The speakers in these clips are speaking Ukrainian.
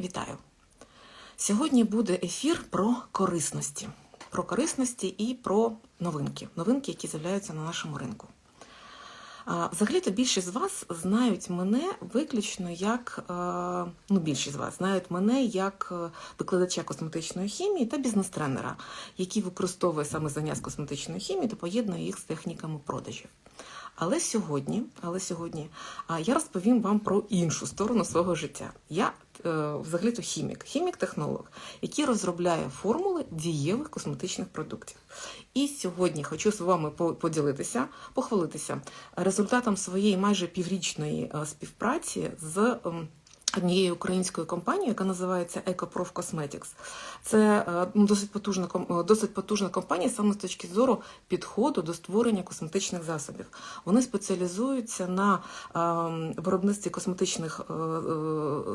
Вітаю! Сьогодні буде ефір про корисності. Про корисності і про новинки. Новинки, які з'являються на нашому ринку. Взагалі-то більшість з вас знають мене виключно як е, ну, більшість з вас знають мене як е, викладача косметичної хімії та бізнес-тренера, який використовує саме знання з косметичної хімії та поєднує їх з техніками продажів. Але сьогодні, але сьогодні я розповім вам про іншу сторону свого життя. Я е, взагалі-то хімік, хімік-технолог, який розробляє формули дієвих косметичних продуктів. І сьогодні хочу з вами по- поділитися, похвалитися результатом своєї майже піврічної е, співпраці з. Однією українською компанією, яка називається EcoProf Cosmetics. Це е, ну, досить потужна е, досить потужна компанія саме з точки зору підходу до створення косметичних засобів. Вони спеціалізуються на ем, виробництві косметичних е,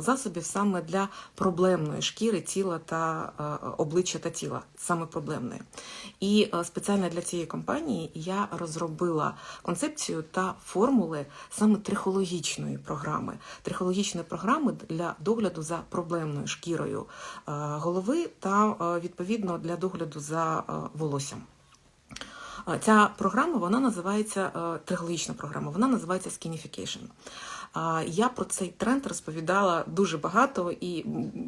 засобів саме для проблемної шкіри, тіла та обличчя та тіла, саме проблемної. І спеціально для цієї компанії я розробила концепцію та формули саме трихологічної програми, трихологічної програми для догляду за проблемною шкірою е, голови та е, відповідно для догляду за е, волоссям. Ця програма вона називається трихологічна програма, вона називається Skinification. Я про цей тренд розповідала дуже багато і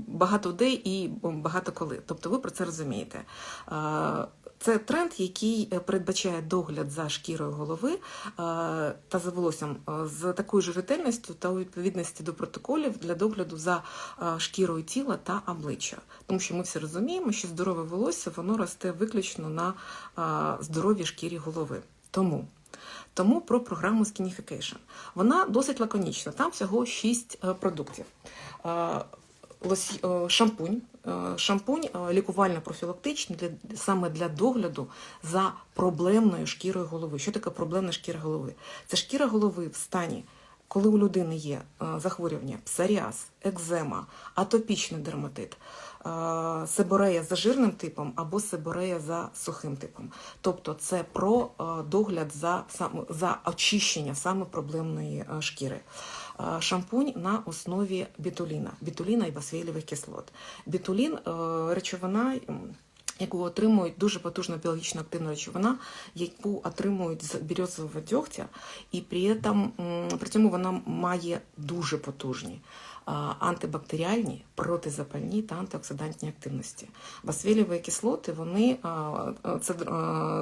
багато де і багато коли. Тобто ви про це розумієте. Це тренд, який е, передбачає догляд за шкірою голови е, та за волоссям е, з такою ж ретельністю та у відповідності до протоколів для догляду за шкірою тіла та обличчя. Тому що ми всі розуміємо, що здорове волосся воно росте виключно на здоровій шкірі голови. Тому тому про програму Skinification. Вона досить лаконічна. Там всього 6 продуктів. Шампунь, шампунь е, лікувально-профілактичний для саме для догляду за проблемною шкірою голови. Що таке проблемна шкіра голови? Це шкіра голови в стані, коли у людини є е, захворювання, псоріаз, екзема, атопічний дерматит, е, себорея за жирним типом або себорея за сухим типом. Тобто це про е, догляд за, за очищення саме проблемної е, шкіри. Е, Шампунь на основі бітуліна, бітуліна і басвейлівих кислот. Бітулін е, речовина. Яку отримують дуже потужна біологічно активна речовина, яку отримують з бірьозового дьогтя, і при, этом, при цьому вона має дуже потужні антибактеріальні, протизапальні та антиоксидантні активності. Басвеліві кислоти, вони це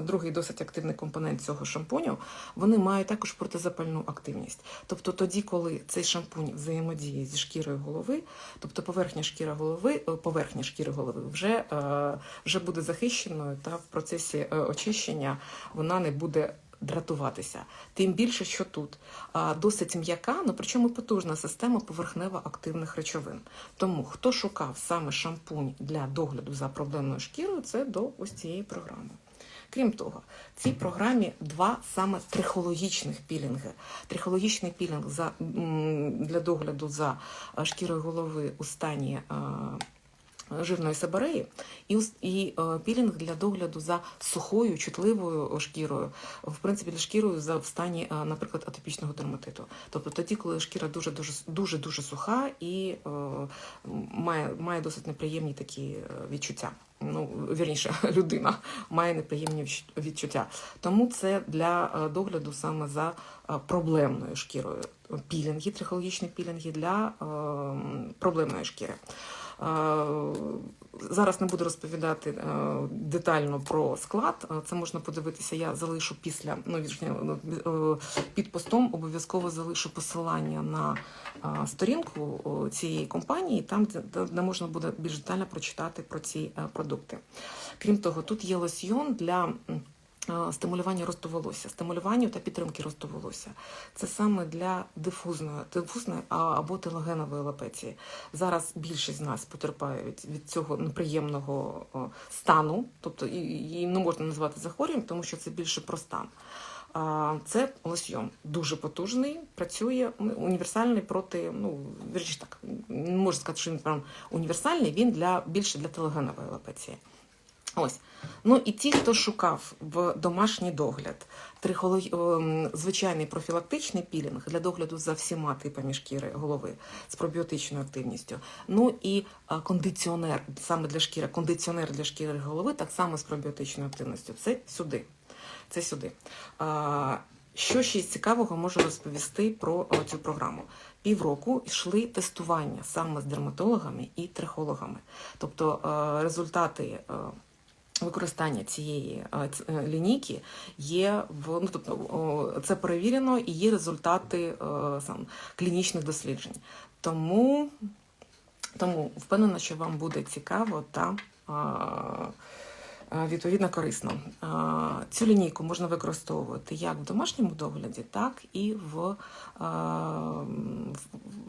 другий досить активний компонент цього шампуню. Вони мають також протизапальну активність. Тобто, тоді, коли цей шампунь взаємодіє зі шкірою голови, тобто поверхня шкіри голови, е, поверхня шкіри голови вже, е, вже буде захищеною, та в процесі е, очищення вона не буде дратуватися. Тим більше, що тут а, досить м'яка, ну причому потужна система поверхнево-активних речовин. Тому хто шукав саме шампунь для догляду за проблемною шкірою, це до ось цієї програми. Крім того, в цій програмі два саме трихологічних пілінги. Трихологічний пілінг за, для догляду за шкірою голови у стані а, жирної себореї і, і е, пілінг для догляду за сухою, чутливою шкірою, в принципі, для шкірою за в стані, е, наприклад, атопічного дерматиту. Тобто тоді, коли шкіра дуже дуже дуже дуже суха і е, має, має досить неприємні такі е, відчуття. Ну, вірніше, людина має неприємні відч- відчуття. Тому це для е, догляду саме за е, проблемною шкірою. Пілінги, трихологічні пілінги для е, проблемної шкіри. Е, Зараз не буду розповідати е, детально про склад. Е, Це можна подивитися. Я залишу після ну під постом. Обов'язково залишу посилання на сторінку цієї компанії, там де, можна буде більш детально прочитати про ці продукти. Крім того, тут є лосьйон для. Е, Стимулювання росту волосся, стимулювання та підтримки росту волосся. Це саме для дифузної, дифузної або телогенової алопеції. Зараз більшість з нас потерпають від цього неприємного стану, тобто її не можна назвати захворюванням, тому що це більше про стан. Це лосьйон дуже потужний, працює універсальний проти, ну вірніше так, не можу сказати, що він прям універсальний, він для більше для телогенової алопеції. Ось. Ну і ті, хто шукав в домашній догляд трихоло- ем, звичайний профілактичний пілінг для догляду за всіма типами шкіри голови з пробіотичною активністю. Ну і кондиціонер саме для шкіри, кондиціонер для шкіри голови, так само з пробіотичною активністю. Це сюди. Це сюди. Що ще цікавого можу розповісти про цю програму? Півроку йшли тестування саме з дерматологами і трихологами. Тобто е, результати е, використання цієї е, е, лінійки є в ну, тобто, це перевірено і є результати е, сам клінічних досліджень. Тому, тому впевнена, що вам буде цікаво та. Е, Відповідно корисно. Е, Цю лінійку можна використовувати як в домашньому догляді, так і в, е,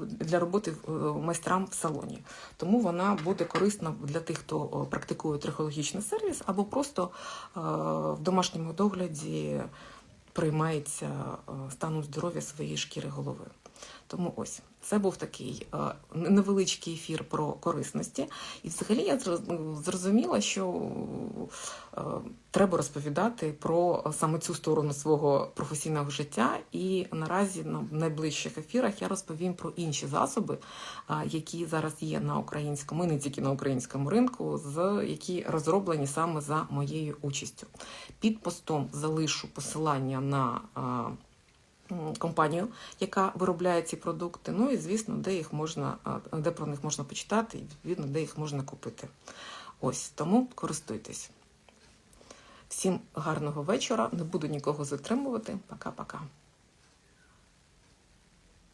для роботи майстрам в салоні. Тому вона буде корисна для тих, хто практикує трихологічний сервіс, або просто в домашньому догляді приймається станом здоров'я своєї шкіри голови. Тому ось це був такий е, невеличкий ефір про корисності. І взагалі я зрозуміла, що е, треба розповідати про саме цю сторону свого професійного життя. І наразі на найближчих ефірах я розповім про інші засоби, е, які зараз є на українському, і не тільки на українському ринку, з які розроблені саме за моєю участю. Під постом залишу посилання на. Компанію, яка виробляє ці продукти. Ну і звісно, де їх можна, де про них можна почитати, і відповідно, де їх можна купити. Ось тому користуйтесь. Всім гарного вечора. Не буду нікого затримувати. Пока-пока.